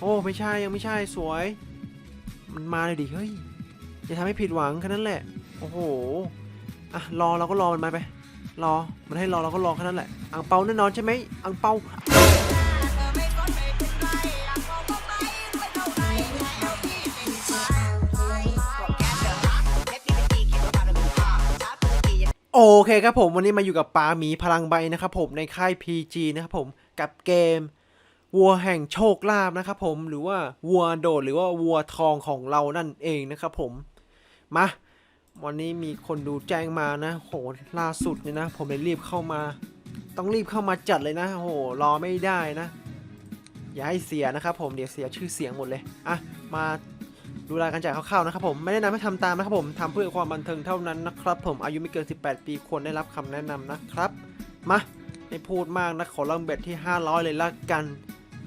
โอ้ไม่ใช่ยังไม่ใช่สวย มันมาเลยดิเฮ้ยจะทำให้ผิดหวังแค่นั้นแหละ โอ้โหอะรอเราก็รอมันมาไป รอมันให้รอเราก็รอแค่นั้นแหละอังเปาแน่นอนใช่ไหมอังเปาโอเคครับผมวันนี้มาอยู่กับปาหมีพลังใบนะครับผมในค่าย PG นะครับผมกับเกม วัวแห่งโชคลาภนะครับผมหรือว่าวัวโดดหรือว่าวัวทองของเรานั่นเองนะครับผมมาวันนี้มีคนดูแจ้งมานะโหล่าสุดเนี่ยนะ ผมเลยรีบเข้ามา ต้องรีบเข้ามาจัดเลยนะโหรอไม่ได้นะ อย่าให้เสียนะครับผมเดี๋ยวเสียชื่อเสียงหมดเลยอะมาดูรายการจ่ายคร่าวๆนะครับผมไม่แนะนำให้ทำตามนะครับผมทำเพื่อความบันเทิงเท่านั้นนะครับ ผมอายุไม่เกิน 18 ปีควรได้รับคำแนะนำนะครับมาไม่พูดมากนะขอเริ่มเบ็ดที่ 500 เลยละกัน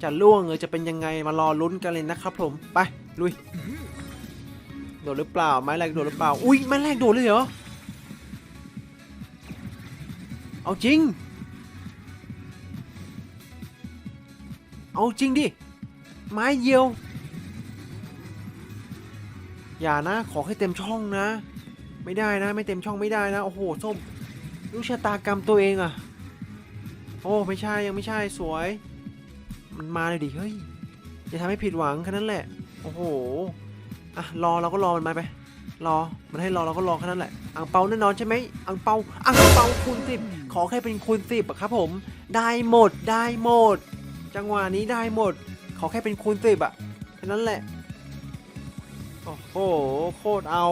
จะล่วงหรือจะเป็นยังไงมารอลุ้นกันเลยนะครับผมไปลุยโดดหรือเปล่าไม้แรกโดดหรือเปล่าอุ้ยไม้แรกโดดเลยเหรอเอาจริง เอาจริงดิไม้เยียวอย่านะขอให้เต็มช่องนะ ไม่ได้นะ ไม่เต็มช่องไม่ได้นะโอ้โหส้มรู้ชะตากรรมตัวเองอะโอ้ไม่ใช่ยังไม่ใช่สวย มันมาเลยดิเฮ้ยจะทำให้ผิดหวังแค่นั้นแหละ โอ้โหอะรอเราก็รอมันมาไป รอมันให้รอเราก็รอแค่นั้นแหละอังเปาแน่นอนใช่ไหมอังเปาอังเปาคูณสิบขอแค่เป็นคูณสิบอะครับผม ได้หมดได้หมด จังหวะนี้ได้หมด ขอแค่เป็นคูณสิบอะแค่นั้นแหละโอ้โหโคตรเอา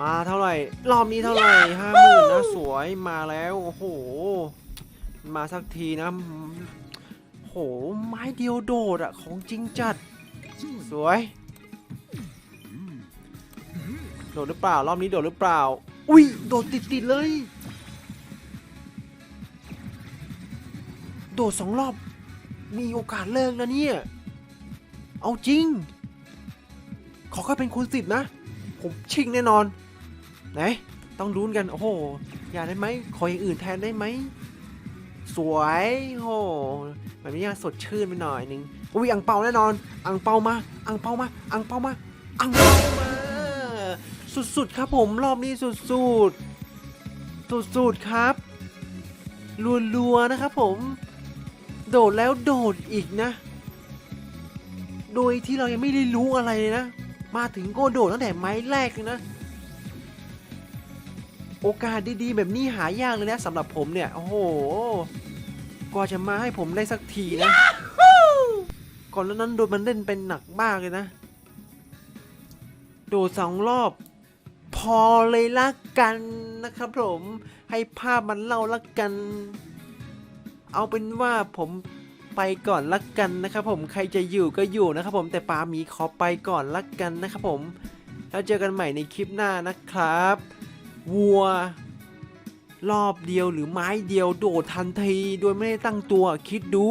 มาเท่าไหร่รอบนี้เท่าไหร่ห้าหมื่นนะสวยมาแล้วโอ้โห มาสักทีนะ โห ไม้เดียวโดดอะของจริงจัด สวย โดดหรือเปล่า รอบนี้โดดหรือเปล่า อุ้ย โดดติดติดๆเลย โดดสองรอบ มีโอกาสเลิกนะเนี่ย เอาจริง ขอแค่เป็นคูณสิบนะ ผมชิงแน่นอน ไหน ต้องลุ้นกัน โอ้โห อย่าได้ไหม ขออย่างอื่นแทนได้ไหม สวยโหแบบนี้สดชื่นไปหน่อยนึงอุ้ยอังเปาแน่นอน อังเปามาอังเปามาอังเปามาอังเปามาสุดๆครับผมรอบนี้สุดๆสุดๆครับรัวๆนะครับผม โดดแล้วโดดอีกนะ โดยที่เรายังไม่ได้รู้อะไรเลยนะ มาถึงก็โดดตั้งแต่ไม้แรกเลยนะ โอกาสดีๆ แบบนี้หายากเลยนะสำหรับผมเนี่ย โอ้โหกว่าจะมาให้ผมได้สักทีนะ ก่อนหนานั้นโดนมันเล่นเป็นหนักมากเลยนะ โดดสองรอบ พอเลยละกันนะครับผมให้ภาพมันเล่าละกัน เอาเป็นว่าผมไปก่อนละกันนะครับผมใครจะอยู่ก็อยู่นะครับผมแต่ปาหมีขอไปก่อนละกันนะครับผม แล้วเจอกันใหม่ในคลิปหน้านะครับ วัว รอบเดียวหรือไม้เดียวโดดทันที โดยไม่ได้ตั้งตัวคิดดู